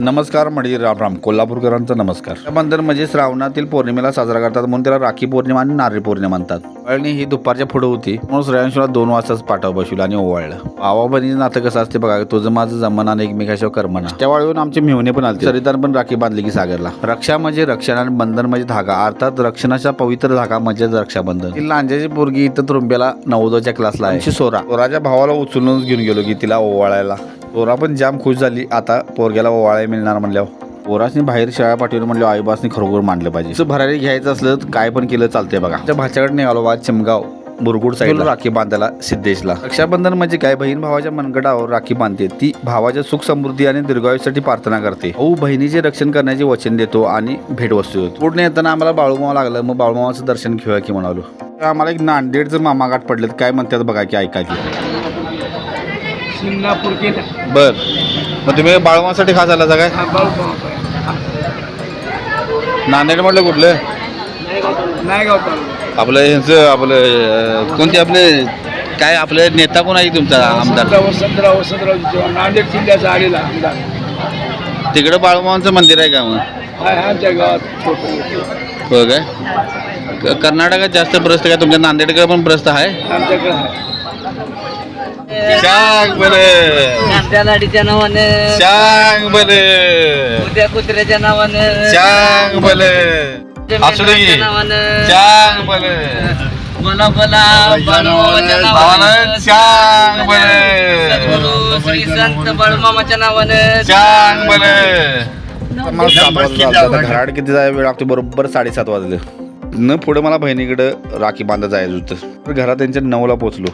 नमस्कार म्हणजे राम राम. कोल्हापूरकरांचा नमस्कार. बंधन म्हणजे श्रावणातील पौर्णिमेला साजरा करतात म्हणून त्याला राखी पौर्णिमा आणि नारळी पौर्णिमा म्हणतात. आणि ही दुपारच्या पुढे होती म्हणून श्रेयांशला दोन वाजताच पाठव बसवलं आणि ओवाळलं. भावा बहिणीचं नातं कसं असते बघा तुझं माझं जमना आणि एकमेकाशिवाय कर्मना. त्या वाळून आमचे मेहणे पण आले सरितान पण राखी बांधली की सागरला. रक्षा म्हणजे रक्षण आणि बंधन म्हणजे धागा. अर्थात रक्षणाचा पवित्र धागा म्हणजे रक्षाबंधन. ती लांजाची पोरगी इथं तुरुंब्याला नवोदयाच्या क्लासला आहे. सोरा. सोराच्या भावाला उचलूनच घेऊन गेलो की तिला ओवाळायला. सोरा पण जाम खुश झाली. आता पोरग्याला ओवाळायला मिळणार म्हणल्यावर. पोरासनी बाहेर शाळा पाठवून म्हणलं आईबासनी खरोखर मांडलं पाहिजे. असं भरारी घ्यायचं असलं तर काय पण केलं चालतंय बघा. त्या भाच्याकडे निघालो बा चिमगाव बुरगुड साईडला राखी बांधायला सिद्धेशला. रक्षाबंधन म्हणजे काय? बहीण भावाच्या मनगटावर राखी बांधते. ती भावाच्या सुख समृद्धी आणि दीर्घायुसाठी प्रार्थना करते. भाऊ बहिणीचे रक्षण करण्याचे वचन देतो आणि भेटवस्तू देतो. पुढे येताना आम्हाला बाळूमावा लागलं. मग बाळूमावाचं दर्शन घेऊया की म्हणालो. आम्हाला एक नांदेडचं मामाघाट पडलेत. काय म्हणतात बघा की ऐका की. शिंगणापूर केलं बर. मग तुम्ही बाळूमासाठी खास आला काय? नांदेड म्हटलं कुठलं? नाही गाव तालुका आपलं ह्यांचं आपलं कोणते आपले काय आपले नेता कोण आहे तुमचा आमदार? वसंतराव वसंतराव नांदेड जिल्ह्याचा आलेला आमदार. तिकडं बाळूमामांचं मंदिर आहे का मग? हाय आमच्या गावात छोटं हो काय? क- कर्नाटकात जास्त प्रस्त काय? तुमच्या नांदेडकडे पण प्रस्त आहे? आमच्याकडे आहे. सांग बरं लाडीच्या नावानं. बरं उद्या कुत्र्याच्या नावानं. सांग बरं असू दे की. मेंढराच्या नावानं सांग बरं बोला बोला बाळूमामाच्या नावानं. भावानं सांग बरं सद्गुरू श्री संत बाळूमामाच्या नावानं. सांग बरं घराड किती जाय वेळ लागतो. बरोबर साडेसात वाजले. न पुढे मला बहिणीकडं राखी बांधत जायचं होतं तर घरात त्यांच्या नऊला पोचलो.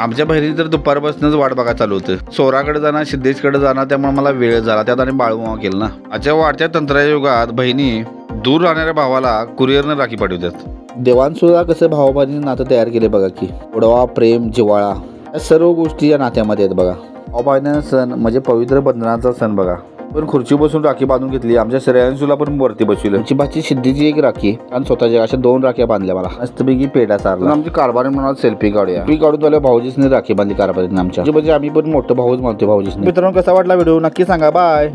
आमच्या बहिणी तर दुपारपासूनच वाट बघा चालू होतं. सोराकडे जाणार सिद्धेशकडे जाणार त्यामुळे मला वेळ झाला. त्यात आणि बाळूमामा केलं ना. आजच्या वाढत्या तंत्रयुगात बहिणी दूर राहणाऱ्या भावाला कुरिअरनं राखी पाठवतात. देवांसुद्धा कसं भावाबहिणी नातं तयार केले बघा की. उडवा प्रेम जिव्हाळा या सर्व गोष्टी या नात्यामध्ये आहेत बघा. भावाबहिणीचा सण म्हणजे पवित्र बंधनाचा सण बघा. पण खुर्ची बसून राखी बांधून घेतली. आमच्या श्रेयांशूला पण वरती बसविलं. आमची भाची सिद्धीची एक राखी आणि स्वतःची अशा दोन राख्या बांधल्या मला. मस्तपैकी पेढा सारला. आमची कारभारी म्हणाल सेल्फी काढूया. सेल्फी काढून तुला भाऊजीसने राखी बांधली कारभारीने आमच्या. म्हणजे आम्ही पण मोठं भाऊच मानतो भाऊजीसने. मित्रांनो कसा वाटला व्हिडिओ? नक्की सांगा. बाय